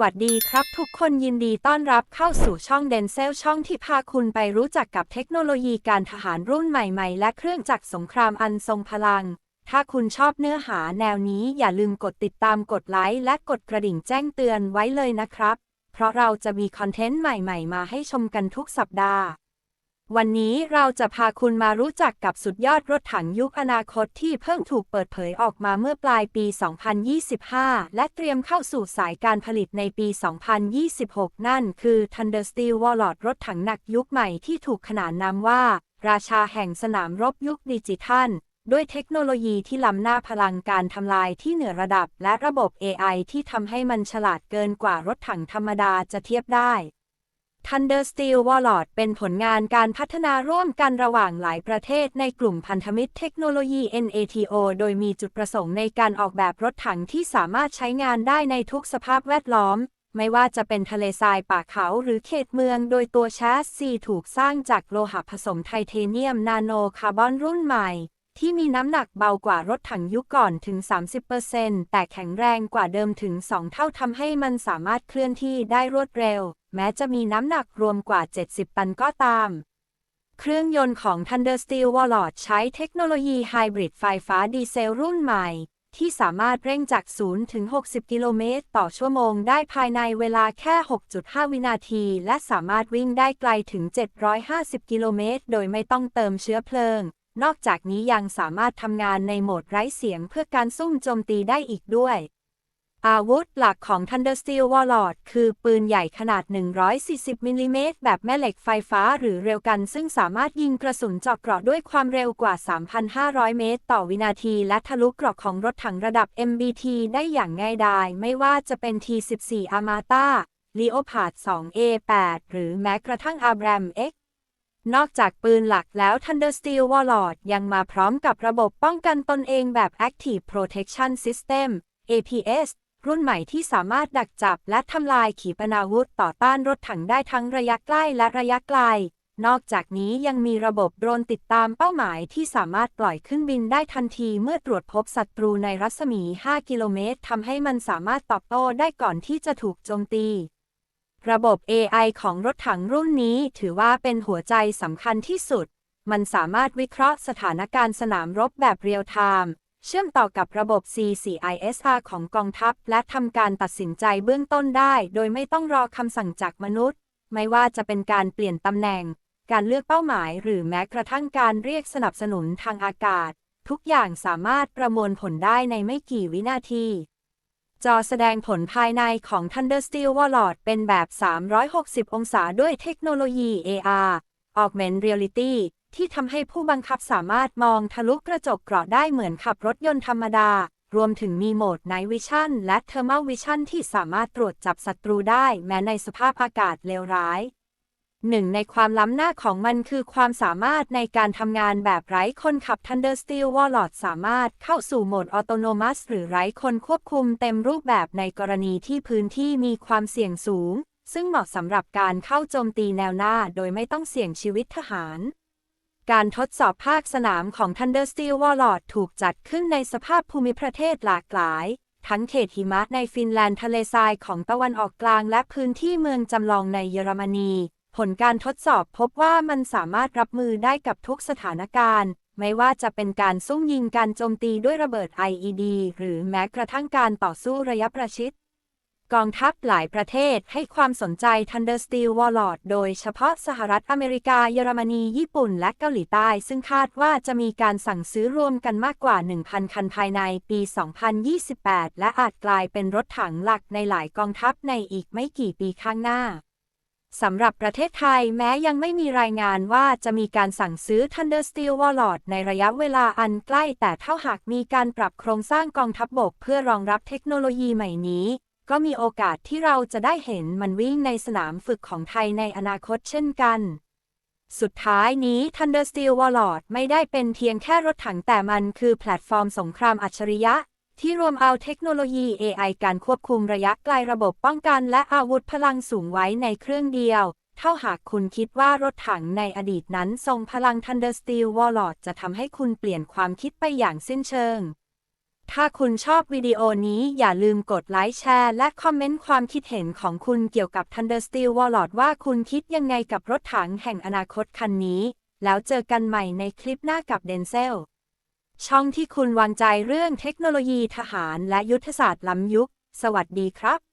วัสดีครับทุกคนยินดีต้อนรับเข้าสู่ช่องเดนเซลช่องที่พาคุณไปรู้จักกับเทคโนโลยีการทหารรุ่นใหม่ๆ และเครื่องจักรสงครามอันทรงพลัง ถ้าคุณชอบเนื้อหาแนวนี้อย่าลืมกดติดตามกดไลค์และกดกระดิ่งแจ้งเตือนไว้เลยนะครับ เพราะเราจะมีคอนเทนต์ใหม่ๆ มาให้ชมกันทุกสัปดาห์ วันนี้เราจะพาคุณมารู้จักกับสุดยอดรถถังยุคอนาคตที่เพิ่งถูกเปิดเผยออกมาเมื่อปลายปี 2025 และเตรียมเข้าสู่สายการผลิตในปี 2026 นั่นคือ Thunder Steel Warlord รถถังหนักยุคใหม่ที่ถูกขนานนามว่า ราชาแห่งสนามรบยุคดิจิทัล ด้วยเทคโนโลยีที่ล้ำหน้าพลังการทำลายที่เหนือระดับ และระบบ AI ที่ทำให้มันฉลาดเกินกว่ารถถังธรรมดาจะเทียบได้ Thunder Steel Warlord เป็นผลงานการพัฒนาร่วมกันระหว่างหลายประเทศในกลุ่มพันธมิตรเทคโนโลยี NATO โดยมีจุดประสงค์ในการออกแบบรถถังที่สามารถใช้งานได้ในทุกสภาพแวดล้อม ไม่ว่าจะเป็นทะเลทรายป่าเขาหรือเขตเมือง โดยตัวแชสซีถูกสร้างจากโลหะผสมไทเทเนียมนาโนคาร์บอนรุ่นใหม่ ที่มีน้ำหนักเบากว่ารถถังยุคก่อนถึง 30%แต่แข็งแรงกว่าเดิมถึง 2 เท่าทำให้มันสามารถเคลื่อนที่ได้รวดเร็ว แม้จะมีน้ำหนักรวมกว่า 70 ตันก็ตาม เครื่องยนต์ของ Thunder Steel Warlord ใช้เทคโนโลยีไฮบริดไฟฟ้าดีเซลรุ่นใหม่ ที่สามารถเร่งจาก 0 ถึง 60 กิโลเมตร ต่อชั่วโมงได้ภายในเวลาแค่ 6.5 วินาที และสามารถวิ่งได้ไกลถึง 750 กิโลเมตร โดยไม่ต้องเติมเชื้อเพลิง นอกจากนี้ยังสามารถทำงานในโหมดไร้เสียงเพื่อการซุ่มโจมตีได้อีกด้วย อาวุธหลักของ Thunder Steel Warlord คือปืนใหญ่ขนาด 140มิลลิเมตรแบบแม่เหล็กไฟฟ้าหรือเร็วกัน ซึ่งสามารถยิงกระสุนเจาะเกราะด้วยความเร็วกว่า 3,500 เมตร ต่อวินาที และทะลุเกราะของรถถังระดับ MBT ได้อย่างง่ายดาย ไม่ว่าจะเป็น T14 Armata Leopard 2A8 หรือแม้กระทั่ง Abram X นอกจากปืนหลักแล้ว Thunder Steel Warlord ยังมาพร้อมกับระบบป้องกันตนเองแบบ Active Protection System APS รุ่นใหม่ที่สามารถดักจับและทำลายขีปนาวุธต่อต้านรถถังได้ทั้งระยะใกล้และระยะไกล นอกจากนี้ยังมีระบบโดรนติดตามเป้าหมายที่สามารถปล่อยขึ้นบินได้ทันทีเมื่อตรวจพบศัตรูในรัศมี 5 กิโลเมตรทำให้มันสามารถตอบโต้ได้ก่อนที่จะถูกโจมตี ระบบ AI ของรถถังรุ่นนี้ถือว่าเป็นหัวใจสำคัญที่สุด มันสามารถวิเคราะห์สถานการณ์สนามรบแบบเรียลไทม์เชื่อมต่อกับระบบ C4ISR ของกองทัพ และทำการตัดสินใจเบื้องต้นได้ โดยไม่ต้องรอคำสั่งจากมนุษย์ ไม่ว่าจะเป็นการเปลี่ยนตำแหน่ง การเลือกเป้าหมาย หรือแม้กระทั่งการเรียกสนับสนุนทางอากาศ ทุกอย่างสามารถประมวลผลได้ในไม่กี่วินาที จอแสดงผลภายในของ Thunder Steel Warlord เป็นแบบ 360 องศาด้วยเทคโนโลยี AR Augmented Reality ที่ทำให้ผู้บังคับสามารถมองทะลุกระจกเกราะได้เหมือนขับรถยนต์ธรรมดา รวมถึงมีโหมด Night Vision และ Thermal Vision ที่สามารถตรวจจับศัตรูได้แม้ในสภาพอากาศเลวร้าย หนึ่งในความล้ำหน้าของมันคือความสามารถในการทำงานแบบไร้คนขับ Thunder Steel Warlord สามารถเข้าสู่โหมดออโตโนมัสหรือไร้คนควบคุมเต็มรูปแบบในกรณีที่พื้นที่มีความเสี่ยงสูง ซึ่งเหมาะสำหรับการเข้าโจมตีแนวหน้าโดยไม่ต้องเสี่ยงชีวิตทหาร การทดสอบภาคสนามของ Thunder Steel Warlord ถูกจัดขึ้นในสภาพภูมิประเทศหลากหลายทั้งเขตหิมะในฟินแลนด์ทะเลทรายของตะวันออกกลางและพื้นที่เมืองจำลองในเยอรมนี ผลการทดสอบพบว่ามันสามารถรับมือได้กับทุกสถานการณ์ ไม่ว่าจะเป็นการซุ่มยิงการโจมตีด้วยระเบิด IED หรือแม้กระทั่งการต่อสู้ระยะประชิด กองทัพหลายประเทศให้ความสนใจ Thunder Steel Warlord โดยเฉพาะสหรัฐอเมริกาเยอรมนีญี่ปุ่นและเกาหลีใต้ ซึ่งคาดว่าจะมีการสั่งซื้อรวมกันมากกว่า 1,000 คันภายในปี 2028 และอาจกลายเป็นรถถังหลักในหลายกองทัพในอีกไม่กี่ปีข้างหน้า สำหรับประเทศไทยแม้ยังไม่มีรายงานว่าจะมีการสั่งซื้อ Thunder Steel Warlord ในระยะเวลาอันใกล้แต่เท่าหากมีการปรับโครงสร้างกองทัพบบกเพื่อรองรับเทคโนโลยีใหม่นี้ ก็มีโอกาสที่เราจะได้เห็นมันวิ่งในสนามฝึกของไทยในอนาคตเช่นกัน สุดท้ายนี้ Thunder Steel Warlord ไม่ได้เป็นเพียงแค่รถถังแต่มันคือแพลตฟอร์มสงครามอัจฉริยะ ที่รวมเอาเทคโนโลยี AI การควบคุมระยะไกลระบบป้องกันและอาวุธพลังสูงไว้ในเครื่องเดียว เท่าหากคุณคิดว่ารถถังในอดีตนั้นทรงพลัง Thunder Steel Warlord จะทำให้คุณเปลี่ยนความคิดไปอย่างสิ้นเชิง ถ้าคุณชอบวิดีโอนี้อย่าลืมกดไลค์แชร์และคอมเมนต์ความคิดเห็นของคุณเกี่ยวกับ Thunder Steel Warlord ว่าคุณคิดยังไงกับรถถังแห่งอนาคตคันนี้ แล้วเจอกันใหม่ในคลิปหน้ากับเดนเซล ช่องที่คุณวางใจเรื่องเทคโนโลยีทหารและยุทธศาสตร์ล้ำยุค สวัสดีครับ